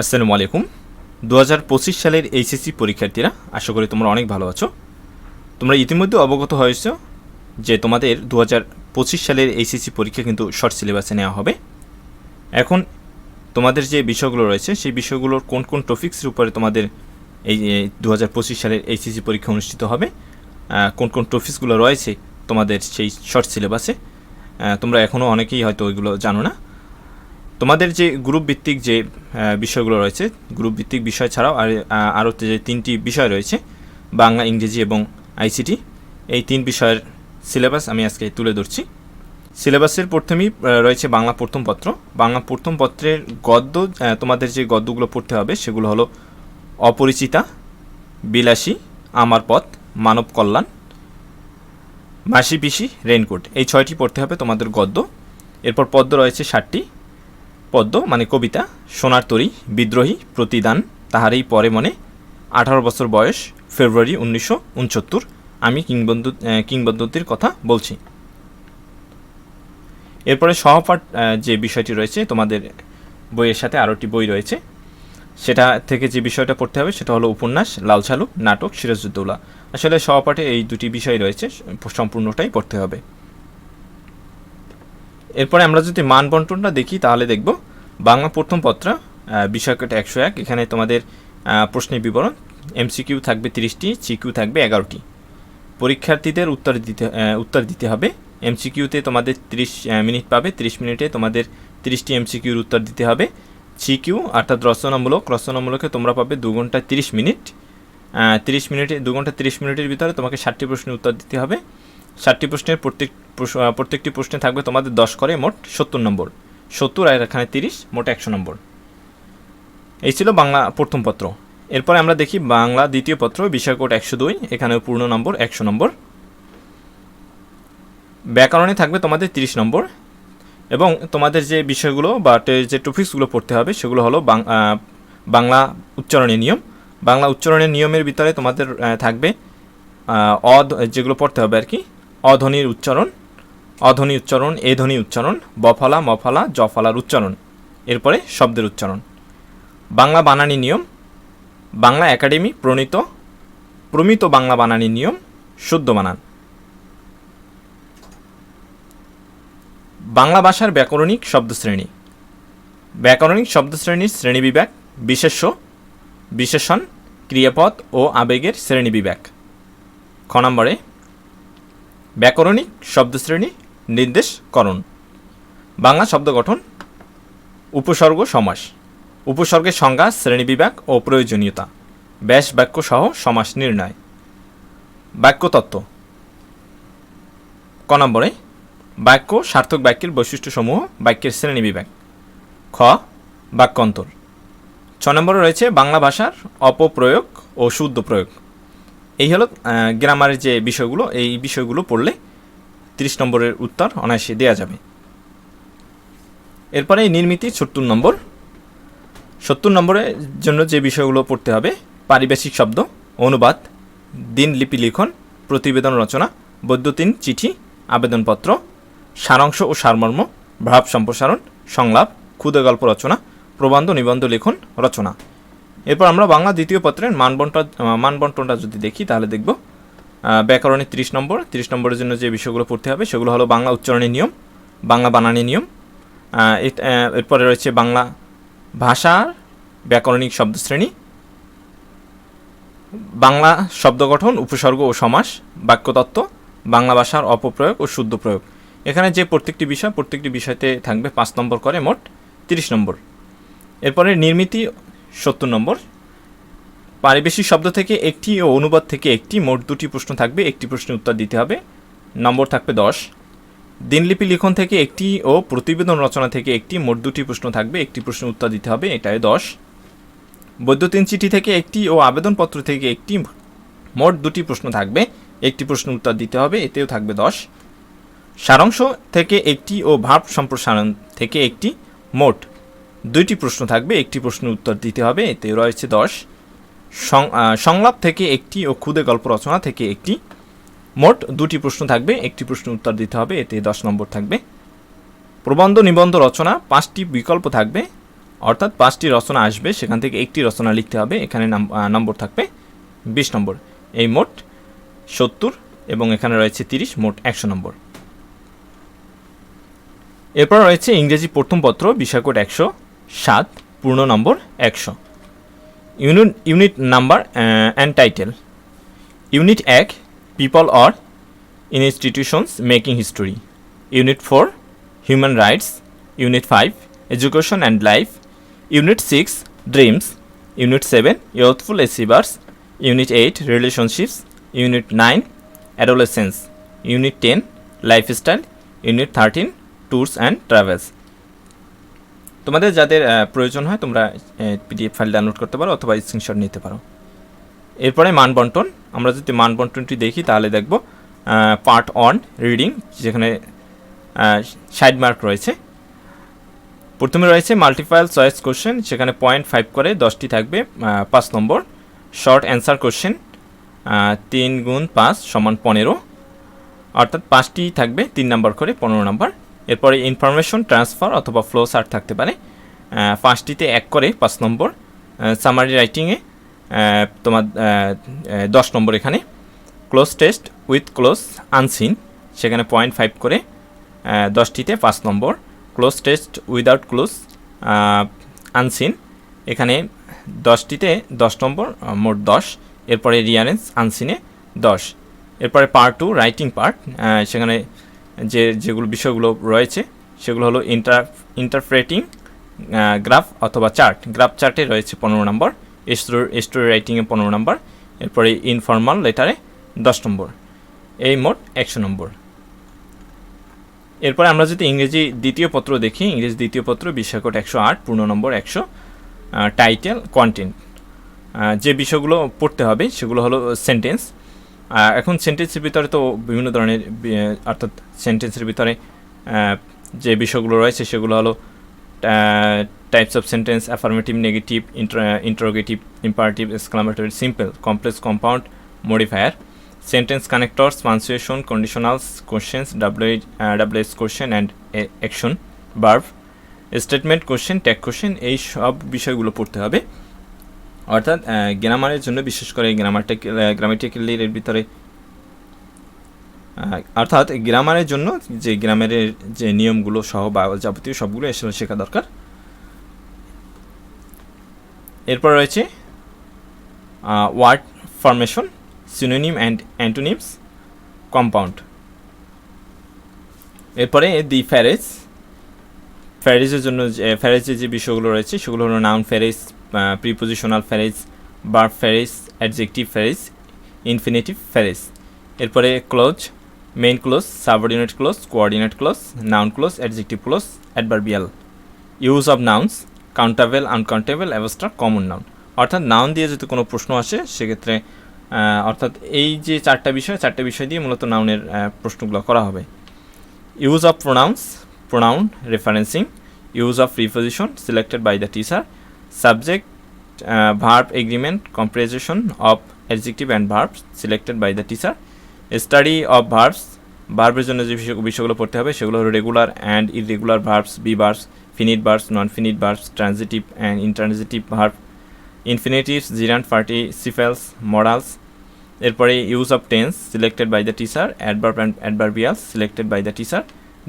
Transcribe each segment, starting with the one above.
আসসালামু আলাইকুম। দু হাজার পঁচিশ সালের এইচএসসি পরীক্ষার্থীরা, আশা করি তোমরা অনেক ভালো আছো। তোমরা ইতিমধ্যে অবগত হয়েছ যে তোমাদের দু হাজার পঁচিশ সালের এইচএসসি পরীক্ষা কিন্তু শর্ট সিলেবাসে নেওয়া হবে। এখন তোমাদের যে বিষয়গুলো রয়েছে, সেই বিষয়গুলোর কোন কোন টপিক্সের উপরে তোমাদের এই দু হাজার পঁচিশ সালের এইচএসসি পরীক্ষা অনুষ্ঠিত হবে কোন কোন টপিক্সগুলো রয়েছে তোমাদের সেই শর্ট সিলেবাসে তোমরা এখনও অনেকেই হয়তো ওইগুলো জানো না। তোমাদের যে গ্রুপ ভিত্তিক যে বিষয়গুলো রয়েছে গ্রুপ ভিত্তিক বিষয় ছাড়াও আর আরও যে তিনটি বিষয় রয়েছে, বাংলা, ইংরেজি এবং আইসিটি এই তিন বিষয়ের সিলেবাস আমি আজকে তুলে ধরছি। সিলেবাসের প্রথমেই রয়েছে বাংলা প্রথম পত্র। বাংলা প্রথম পত্রের গদ্য তোমাদের যে গদ্যগুলো পড়তে হবে, সেগুলো হলো অপরিচিতা, বিলাসী, আমার পথ, মানব কল্যাণ মাসি পিসি রেইনকোট। এই ছয়টি পড়তে হবে তোমাদের গদ্য। এরপর পদ্য রয়েছে ষাটটি। পদ্য মানে কবিতা, সোনার তরী, বিদ্রোহী, প্রতিদান, তাহারই পরে মনে, আঠারো বছর বয়স, ফেব্রুয়ারি উনিশশো উনসত্তর, আমি কিংবদন্তি কিংবদন্তির কথা বলছি। এরপরে সহপাঠ যে বিষয়টি রয়েছে, তোমাদের বইয়ের সাথে আরও একটি বই রয়েছে, সেটা থেকে যে বিষয়টা পড়তে হবে, সেটা হলো উপন্যাস, লাল সালু নাটক, সিরাজউদ্দৌলা। আসলে সহপাঠে এই দুটি বিষয় রয়েছে, সম্পূর্ণটাই পড়তে হবে। এরপরে আমরা যদি মান বন্টনটা দেখি, তাহলে দেখব বাংলা প্রথম পত্র বিষয়কটা একশো এক। এখানে তোমাদের প্রশ্নের বিবরণ এমসিকিউ থাকবে তিরিশটি সিকিউ থাকবে এগারোটি। পরীক্ষার্থীদের উত্তর দিতে উত্তর দিতে হবে। এমসিকিউতে তোমাদের তিরিশ মিনিট পাবে, তিরিশ মিনিটে তোমাদের তিরিশটি এমসিকিউর উত্তর দিতে হবে। সিকিউ অর্থাৎ রচনামূলক, রচনামূলকে তোমরা পাবে দু ঘণ্টা তিরিশ মিনিট। তিরিশ মিনিটে, দু ঘণ্টা তিরিশ মিনিটের ভিতরে তোমাকে ষাটটি প্রশ্নের উত্তর দিতে হবে। ষাটটি প্রশ্নের প্রত্যেক প্রত্যেকটি প্রশ্নে থাকবে তোমাদের দশ করে মোট সত্তর নম্বর। সত্তর আর এখানে তিরিশ, মোট একশো নম্বর। এই ছিল বাংলা প্রথম পত্র। এরপরে আমরা দেখি বাংলা দ্বিতীয় পত্র বিষয় কোড একশো দুই, এখানেও পূর্ণ নম্বর, একশো নম্বর। ব্যাকরণে থাকবে তোমাদের তিরিশ নম্বর। এবং তোমাদের যে বিষয়গুলো বা যে টপিক্সগুলো পড়তে হবে, সেগুলো হলো বাংলা উচ্চারণের নিয়ম। বাংলা উচ্চারণের নিয়মের ভিতরে তোমাদের থাকবে অধ, যেগুলো পড়তে হবে আর কি অধ্বনির উচ্চারণ, অধ্বনি উচ্চারণ, এ ধ্বনি উচ্চারণ বফলা মফলা জফলার উচ্চারণ। এরপরে শব্দের উচ্চারণ। বাংলা বানানি নিয়ম, বাংলা একাডেমি প্রণীত, প্রমিত বাংলা বানানি নিয়ম, শুদ্ধ বানান। বাংলা ভাষার ব্যাকরণিক শব্দশ্রেণী। ব্যাকরণিক শব্দশ্রেণীর শ্রেণীবিভাগ বিশেষ্য, বিশেষণ ক্রিয়াপদ ও আবেগের শ্রেণীবিভাগ খ নম্বরে ব্যাকরণিক শব্দশ্রেণী নির্দেশকরণ বাংলা শব্দ গঠন, উপসর্গ, সমাস। উপসর্গের সংজ্ঞা শ্রেণীবিভাগ ও প্রয়োজনীয়তা। ব্যাস বাক্য সহ সমাস নির্ণয়। বাক্যতত্ত্ব ক নম্বরে, বাক্য সার্থক বাক্যের বৈশিষ্ট্যসমূহ বাক্যের শ্রেণীবিভাগ খ, বাক্যান্তর। ছ নম্বরে রয়েছে বাংলা ভাষার অপপ্রয়োগ ও শুদ্ধ প্রয়োগ এই হলো গ্রামারের যে বিষয়গুলো, এই বিষয়গুলো পড়লে তিরিশ নম্বরের উত্তর অনায়াসে দেওয়া যাবে। এরপরে নির্মিতি সত্তর নম্বর। সত্তর নম্বরের জন্য যে বিষয়গুলো পড়তে হবে পারিবেশিক শব্দ, অনুবাদ দিনলিপি লিখন, প্রতিবেদন রচনা, বৈদ্যুতিন চিঠি, আবেদনপত্র, সারাংশ ও সারমর্ম, ভাব সম্প্রসারণ, সংলাপ, ক্ষুদে গল্প রচনা, প্রবন্ধ নিবন্ধ লিখন, রচনা। এরপর আমরা বাংলা দ্বিতীয় পত্রের মানবন্টন মানবন্টনটা যদি দেখি, তাহলে দেখব ব্যাকরণের তিরিশ নম্বর। তিরিশ নম্বরের জন্য যে বিষয়গুলো পড়তে হবে, সেগুলো হলো বাংলা উচ্চারণের নিয়ম, বাংলা বানানি নিয়ম এরপরে রয়েছে বাংলা ভাষার ব্যাকরণিক শব্দশ্রেণী, বাংলা শব্দ গঠন, উপসর্গ ও সমাস, বাক্যতত্ত্ব, বাংলা ভাষার অপপ্রয়োগ ও শুদ্ধ প্রয়োগ। এখানে যে প্রত্যেকটি বিষয়, প্রত্যেকটি বিষয়তে থাকবে পাঁচ নম্বর করে মোট তিরিশ নম্বর। এরপরে নির্মিতি সত্তর নম্বর। পারিবেশিক শব্দ থেকে একটি ও অনুবাদ থেকে একটি মোট দুটি প্রশ্ন থাকবে, একটি প্রশ্নের উত্তর দিতে হবে। নম্বর থাকবে দশ। দিনলিপি লিখন থেকে একটি ও প্রতিবেদন রচনা থেকে একটি মোট দুটি প্রশ্ন থাকবে, একটি প্রশ্নের উত্তর দিতে হবে, এটাই দশ। বৈদ্যুতিন চিঠি থেকে একটি ও আবেদনপত্র থেকে একটি মোট দুটি প্রশ্ন থাকবে, একটি প্রশ্ন উত্তর দিতে হবে, এতেও থাকবে দশ। সারাংশ থেকে একটি ও ভাব সম্প্রসারণ থেকে একটি মোট দুইটি প্রশ্ন থাকবে, একটি প্রশ্নের উত্তর দিতে হবে, এতে রয়েছে দশ। সংলাপ থেকে একটি ও ক্ষুদে গল্প রচনা থেকে একটি। মোট দুটি প্রশ্ন থাকবে, একটি প্রশ্ন উত্তর দিতে হবে, এতে দশ নম্বর থাকবে। প্রবন্ধ নিবন্ধ রচনা, পাঁচটি বিকল্প থাকবে, অর্থাৎ পাঁচটি রচনা আসবে, সেখান থেকে একটি রচনা লিখতে হবে, এখানে নাম- নম্বর থাকবে বিশ নম্বর। এই মোট সত্তর এবং এখানে রয়েছে তিরিশ, মোট একশো নম্বর। এরপর রয়েছে ইংরেজি প্রথম পত্র বিষয়কোড একশো। সাত, পূর্ণ নম্বর একশো। Unit unit number and title unit এক people or institutions making history unit four human rights unit five education and life unit six dreams unit seven youthful achievers unit eight relationships unit nine adolescence unit ten lifestyle unit thirteen tours and travels তোমাদের যাদের প্রয়োজন হয় তোমরা PDF file download করতে পারো অথবা screenshot নিতে পারো। এরপরে মান বন্টন। আমরা যদি মান বন্টনটি দেখি তাহলে দেখব পার্ট অন রিডিং যেখানে সাইড মার্ক রয়েছে। প্রথমে রয়েছে মাল্টিপাল চয়েস কোশ্চেন সেখানে পয়েন্ট ফাইভ করে দশটি থাকবে পাঁচ নম্বর। শর্ট অ্যান্সার কোশ্চেন তিন গুণ পাঁচ সমান পনেরো। অর্থাৎ পাঁচটি থাকবে, তিন নম্বর করে পনেরো নম্বর। এরপরে ইনফরমেশন ট্রান্সফার অথবা ফ্লো সার্ট থাকতে পারে। পাঁচটিতে এক করে পাঁচ নম্বর সামারি রাইটিংয়ে তোমার দশ নম্বর এখানে। Cloze test with cloze unseen সেখানে পয়েন্ট ফাইভ করে দশটিতে পাঁচ নম্বর। Cloze test without cloze unseen এখানে দশটিতে দশ নম্বর মোট দশ। এরপরে রিয়ারেন্স আনসিনে দশ। এরপরে পার্ট টু রাইটিং পার্ট সেখানে যে যেগুলো বিষয়গুলো রয়েছে, সেগুলো হলো ইন্টার ইন্টারপ্রেটিং গ্রাফ অথবা চার্ট গ্রাফ চার্টে রয়েছে পনেরো নম্বর স্টোরি স্টোরি রাইটিংয়ে পনেরো নম্বর, এরপরে ইনফর্মাল লেটারে দশ নম্বর, এই মোট একশো নম্বর। এরপরে আমরা যদি ইংরেজি দ্বিতীয় পত্র দেখি, ইংরেজি দ্বিতীয় পত্র বিষয়কোট একশো আট, পূর্ণ নম্বর একশো টাইটেল কন্টেন্ট যে বিষয়গুলো পড়তে হবে, সেগুলো হলো সেন্টেন্স এখন সেন্টেন্সের ভিতরে তো বিভিন্ন ধরনের অর্থাৎ সেন্টেন্সের ভিতরে যে বিষয়গুলো রয়েছে সেগুলো হলো types of sentence affirmative negative interrogative imperative exclamatory simple complex compound modifier sentence connectors punctuation conditionals questions W W S question and action বার্ভ statement question tag question এই সব বিষয়গুলো পড়তে হবে। অর্থাৎ গ্রামারের জন্য, বিশেষ করে গ্রামারটা গ্রামাটিক্যালের এর ভিতরে অর্থাৎ গ্রামারের জন্য যে গ্রামারের যে নিয়মগুলো সহ বা যাবতীয় সবগুলো আসলে শেখা দরকার। এরপর রয়েছে word formation synonym and antonyms compound এরপরে দি ফ্যারেজ ফ্যারেজের জন্য যে ফ্যারেজের যে বিষয়গুলো রয়েছে, সেগুলো হলো নাউন ফ্যারেজ প্রিপোজিশনাল ফ্যারেজ বার phrase adjective phrase infinitive phrase এরপরে clause main clause subordinate clause coordinate clause noun clause adjective clause adverbial use of nouns countable uncountable abstract common noun অর্থাৎ noun দিয়ে যদি কোনো প্রশ্ন আসে, সেক্ষেত্রে অর্থাৎ এই যে চারটা বিষয় চারটা বিষয় দিয়ে মূলত নাউনের প্রশ্নগুলো করা হবে। Use of pronouns pronoun referencing use of preposition selected by the teacher. Subject uh, verb agreement composition of adjective and selected by the teacher. Study of verbs ভার্বের জন্য যে বিষয়- বিষয়গুলো পড়তে হবে সেগুলো হলো regular and irregular verbs be verbs finite verbs non finite verbs transitive and intransitive verb infinitives gerund participles modals এরপরে use of tense selected by the teacher adverb and adverbials selected by the teacher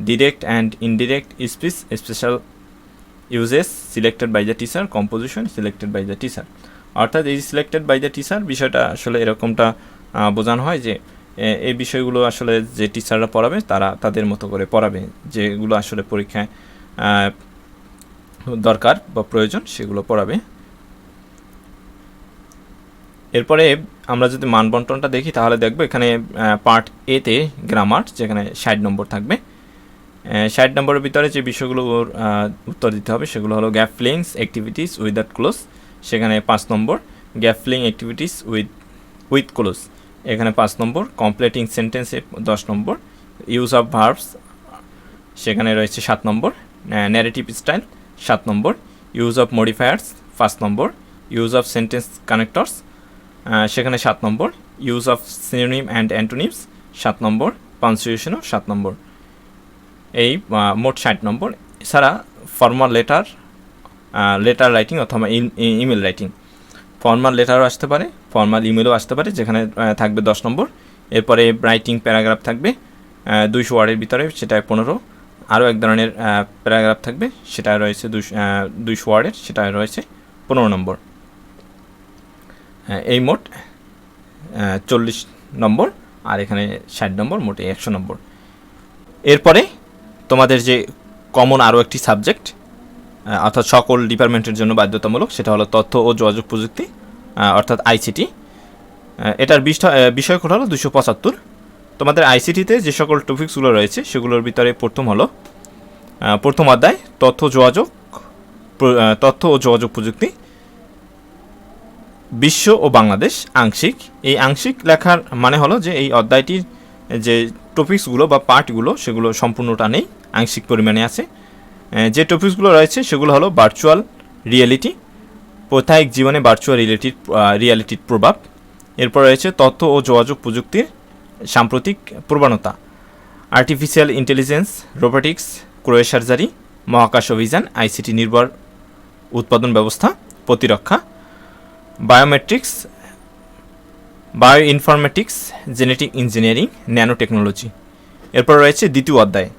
direct and indirect speech special uses selected by the teacher composition selected by the teacher অর্থাৎ এই selected by the teacher বিষয়টা আসলে এরকমটা বোঝানো হয় যে এই বিষয়গুলো আসলে যে টিচাররা পড়াবে, তারা তাদের মতো করে পড়াবে। যেগুলো আসলে পরীক্ষায় দরকার বা প্রয়োজন সেগুলো পড়াবে। এরপরে আমরা যদি মান বন্টনটা দেখি, তাহলে দেখব এখানে পার্ট এতে গ্রামার যেখানে ষাট নম্বর থাকবে। ষাট নম্বরের ভিতরে যে বিষয়গুলো ওর, উত্তর দিতে হবে সেগুলো হলো gap fillings activities without cloze সেখানে পাঁচ নম্বর gap filling activities with with cloze এখানে পাঁচ নম্বর কমপ্লিটিং সেন্টেন্সে দশ নম্বর ইউজ অফ ভার্বস সেখানে রয়েছে সাত নম্বর ন্যারেটিভ স্টাইল সাত নম্বর ইউজ অফ মডিফায়ার্স পাঁচ নম্বর ইউজ অফ সেন্টেন্স কানেক্টরস সেখানে সাত নম্বর use of synonym and antonyms সাত নম্বর পাঞ্চুয়েশনও সাত নম্বর। এই মোট ষাট নম্বর। এছাড়া ফর্মাল লেটার লেটার রাইটিং অথবা ইমেল রাইটিং ফর্মাল লেটারও আসতে পারে ফর্মাল ইমেলও আসতে পারে, যেখানে থাকবে দশ নম্বর। এরপরে রাইটিং প্যারাগ্রাফ থাকবে দুইশো ওয়ার্ডের ভিতরে, সেটা পনেরো। আরও এক ধরনের প্যারাগ্রাফ থাকবে, সেটা রয়েছে দুশো দুইশো ওয়ার্ডের, সেটা রয়েছে পনেরো নম্বর। এই মোট চল্লিশ নম্বর, আর এখানে ষাট নম্বর, মোটে একশো নম্বর। এরপরে তোমাদের যে কমন আরও একটি সাবজেক্ট অর্থাৎ সকল ডিপার্টমেন্টের জন্য বাধ্যতামূলক, সেটা হলো তথ্য ও যোগাযোগ প্রযুক্তি অর্থাৎ আইসিটি এটার বিষয় কোড হলো দুশো পঁচাত্তর। তোমাদের আইসিটিতে যে সকল টপিকসগুলো রয়েছে, সেগুলোর ভিতরে প্রথম হলো প্রথম অধ্যায়, তথ্য যোগাযোগ তথ্য ও যোগাযোগ প্রযুক্তি, বিশ্ব ও বাংলাদেশ আংশিক। এই আংশিক লেখার মানে হলো যে এই অধ্যায়টির যে টপিকসগুলো বা পার্টগুলো সেগুলো সম্পূর্ণটা নেই। আংশিক পরিমাণে আছে। যে টপিকসগুলো রয়েছে সেগুলো হলো ভার্চুয়াল রিয়েলিটি প্রথায়িক জীবনে ভার্চুয়াল রিয়েলিটির রিয়ালিটির প্রভাব। এরপর রয়েছে তথ্য ও যোগাযোগ প্রযুক্তির সাম্প্রতিক প্রবণতা। আর্টিফিশিয়াল ইন্টেলিজেন্স রোবোটিক্স ক্রয় সার্জারি মহাকাশ অভিযান আইসিটি নির্ভর উৎপাদন ব্যবস্থা, প্রতিরক্ষা biometrics bio informatics genetic engineering nano technology এরপর রয়েছে দ্বিতীয় অধ্যায়।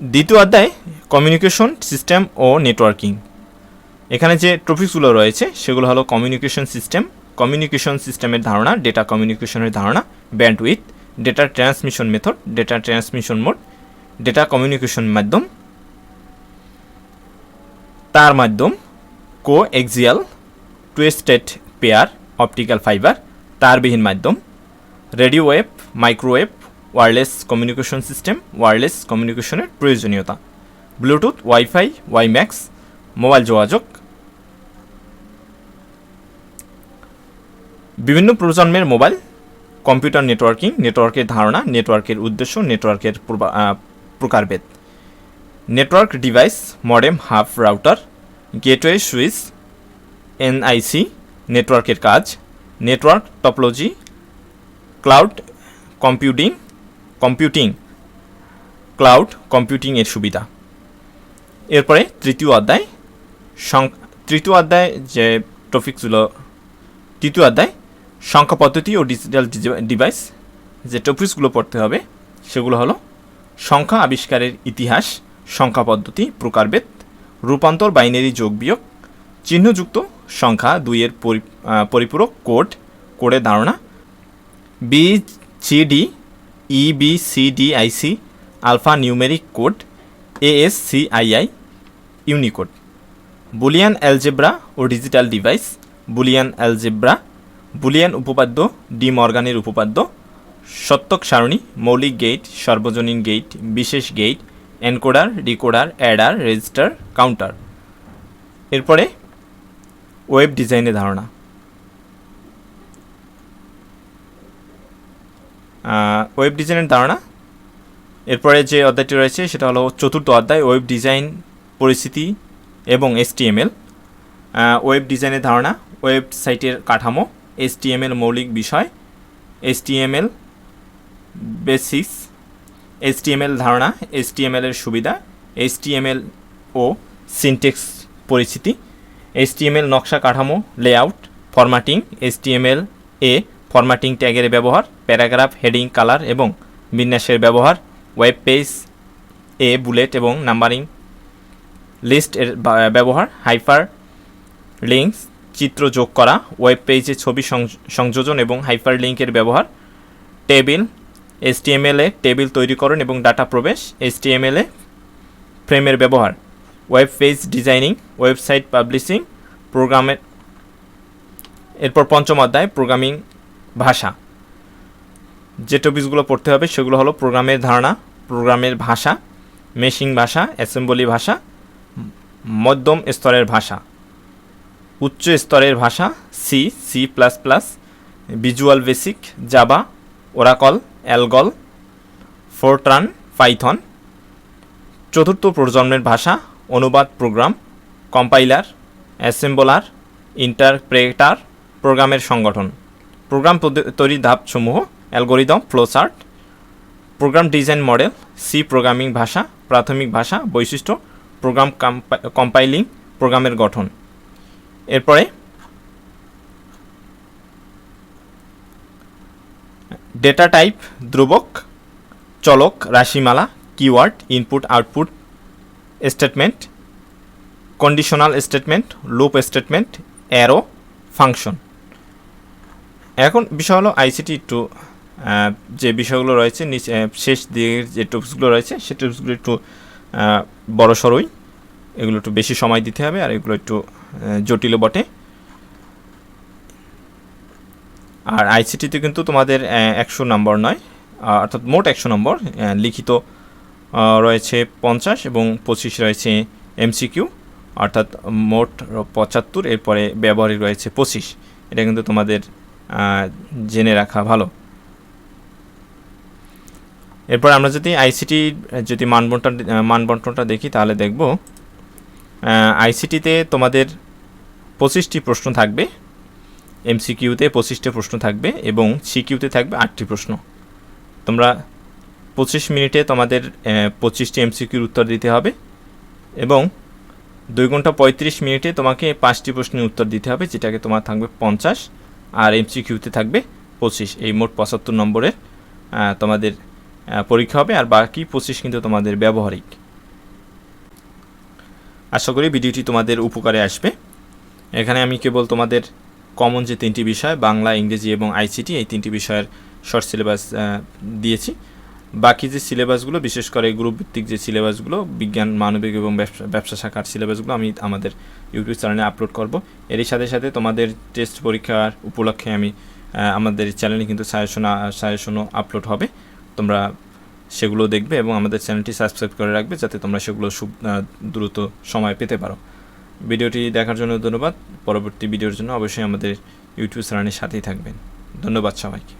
দ্বিতীয় অধ্যায় কমিউনিকেশন সিস্টেম ও নেটওয়ার্কিং এখানে যে টপিকসগুলো রয়েছে, সেগুলো হলো কমিউনিকেশন সিস্টেম কমিউনিকেশন সিস্টেমের ধারণা ডেটা কমিউনিকেশনের ধারণা bandwidth data transmission method data transmission mode data communication মাধ্যম, তার মাধ্যম coaxial twisted pair optical fibre তারবিহীন মাধ্যম radio wave microwave wireless communication system wireless কমিউনিকেশনের প্রয়োজনীয়তা। ব্লুটুথ ওয়াইফাই ওয়াইম্যাক্স মোবাইল যোগাযোগ। বিভিন্ন প্রজন্মের মোবাইল কম্পিউটার নেটওয়ার্কিং নেটওয়ার্কের ধারণা নেটওয়ার্কের উদ্দেশ্য নেটওয়ার্কের প্রকারভেদ। Network device modem hub router gateway switch NIC নেটওয়ার্কের কাজ। Network topology cloud computing computing cloud computing এর সুবিধা। এরপরে তৃতীয় অধ্যায় সং- তৃতীয় অধ্যায় যে টপিকসগুলো তৃতীয় অধ্যায়, সংখ্যা পদ্ধতি ও ডিজিটাল ডিভাইস যে টপিকসগুলো পড়তে হবে, সেগুলো হলো সংখ্যা আবিষ্কারের ইতিহাস, সংখ্যা পদ্ধতি, প্রকারভেদ, রূপান্তর, বাইনারি, যোগ, বিয়োগ, চিহ্নযুক্ত সংখ্যা, দুইয়ের পরি- পরিপূরক, কোড, কোডের ধারণা B C D E B C D I C alphanumeric code A S C I I Unicode Boolean algebra O digital device Boolean algebra Boolean উপপাদ্য ডি মর্গানের উপপাদ্য, সত্যক সারণী, মৌলিক গেট সর্বজনীন গেট বিশেষ gate encoder decoder adder register counter এরপরে web ডিজাইনের ধারণা। ওয়েব ডিজাইনের ধারণা। এরপরে যে অধ্যায়টি রয়েছে, সেটা হলো চতুর্থ অধ্যায় ওয়েব ডিজাইন পরিস্থিতি এবং এসটিএমএল ওয়েব ডিজাইনের ধারণা ওয়েবসাইটের কাঠামো এসটিএমএল মৌলিক বিষয় এসটিএমএল বেসিক্স এসটিএমএল ধারণা এসটিএমএল এর সুবিধা এসটিএমএল ও সিনটেক্স পরিচিতি এসটিএমএল নকশা কাঠামো লেআউট ফরম্যাটিং এসটিএমএল এ ফরম্যাটিং ট্যাগের ব্যবহার, প্যারাগ্রাফ, হেডিং, কালার এবং বিন্যাসের ব্যবহার, ওয়েব পেজ, এ, বুলেট এবং নাম্বারিং লিস্ট এর ব্যবহার, হাইপার লিঙ্কস চিত্র যোগ করা, ওয়েব পেজে ছবি সংয- সংযোজন এবং হাইপার লিঙ্কের ব্যবহার, টেবিল, এসটিএমএল এ টেবিল তৈরিকরণ এবং ডাটা প্রবেশ, এসটিএমএল ফ্রেমের ব্যবহার, web page designing, website publishing, প্রোগ্রামের, এরপর পঞ্চম অধ্যায়, প্রোগ্রামিং ভাষা। যে টপিকসগুলো পড়তে হবে সেগুলো হলো প্রোগ্রামের ধারণা, প্রোগ্রামের ভাষা মেশিং ভাষা অ্যাসেম্বলি ভাষা, মধ্যম স্তরের ভাষা, উচ্চ স্তরের ভাষা C C plus plus Visual Basic Java Oracle Algol Fortran Python চতুর্থ প্রজন্মের ভাষা, অনুবাদ প্রোগ্রাম কম্পাইলার অ্যাসেম্বলার ইন্টারপ্রেটার প্রোগ্রামের সংগঠন। প্রোগ্রাম তৈরি ধাপসমূহ algorithm flowchart program design model C programming ভাষা, প্রাথমিক ভাষা, বৈশিষ্ট্য প্রোগ্রাম কম্পাইলিং প্রোগ্রামের গঠন। এরপরে ডেটা টাইপ ধ্রুবক, চলক, রাশিমালা keyword input output statement conditional statement loop statement array function এখন বিষয় হলো আইসিটি একটু যে বিষয়গুলো রয়েছে নিচে শেষ দিকের যে টিপসগুলো রয়েছে সে টিপসগুলো একটু বড় সড়ই এগুলো একটু বেশি সময় দিতে হবে আর এগুলো একটু আহ, জটিলও বটে। আর আইসিটিতে কিন্তু তোমাদের একশো নম্বর নয় অর্থাৎ মোট একশো নম্বর লিখিত রয়েছে পঞ্চাশ এবং পঁচিশ রয়েছে এমসিকিউ অর্থাৎ মোট পঁচাত্তর এরপরে ব্যবহারিক রয়েছে পঁচিশ। এটা কিন্তু তোমাদের জেনে রাখা ভালো। এরপর আমরা যদি আইসিটি যদি মানবন্টন মানবন্টনটা দেখি, তাহলে দেখব আইসিটিতে তোমাদের পঁচিশটি প্রশ্ন থাকবে এমসিকিউতে পঁচিশটি প্রশ্ন থাকবে এবং সিকিউতে থাকবে আটটি প্রশ্ন। তোমরা পঁচিশ মিনিটে তোমাদের পঁচিশটি এমসিকিউর উত্তর দিতে হবে এবং দুই ঘণ্টা পঁয়ত্রিশ মিনিটে তোমাকে পাঁচটি প্রশ্নের উত্তর দিতে হবে, যেটাকে তোমার থাকবে পঞ্চাশ। আর এমসিকিউতে থাকবে পঁচিশ, এই মোট পঁচাত্তর নম্বরের তোমাদের পরীক্ষা হবে আর বাকি পঁচিশ কিন্তু তোমাদের ব্যবহারিক। আশা করি ভিডিওটি তোমাদের উপকারে আসবে। এখানে আমি কেবল তোমাদের কমন যে তিনটি বিষয়, বাংলা, ইংরেজি এবং আইসিটি এই তিনটি বিষয়ের শর্ট সিলেবাস দিয়েছি। বাকি যে সিলেবাসগুলো, বিশেষ করে গ্রুপ ভিত্তিক যে সিলেবাসগুলো, বিজ্ঞান, মানবিক এবং ব্যবসা ব্যবসা শাখার সিলেবাসগুলো আমি আমাদের ইউটিউব চ্যানেলে আপলোড করব। এরই সাথে সাথে তোমাদের টেস্ট পরীক্ষার উপলক্ষে আমি আমাদের চ্যানেলে কিন্তু সাজেশন সাজেশনও আপলোড হবে। তোমরা সেগুলো দেখবে এবং আমাদের চ্যানেলটি সাবস্ক্রাইব করে রাখবে যাতে তোমরা সেগুলো দ্রুত সময় পেতে পারো। ভিডিওটি দেখার জন্য ধন্যবাদ। পরবর্তী ভিডিওর জন্য অবশ্যই আমাদের ইউটিউব চ্যানেলের সাথেই থাকবেন। ধন্যবাদ সবাইকে।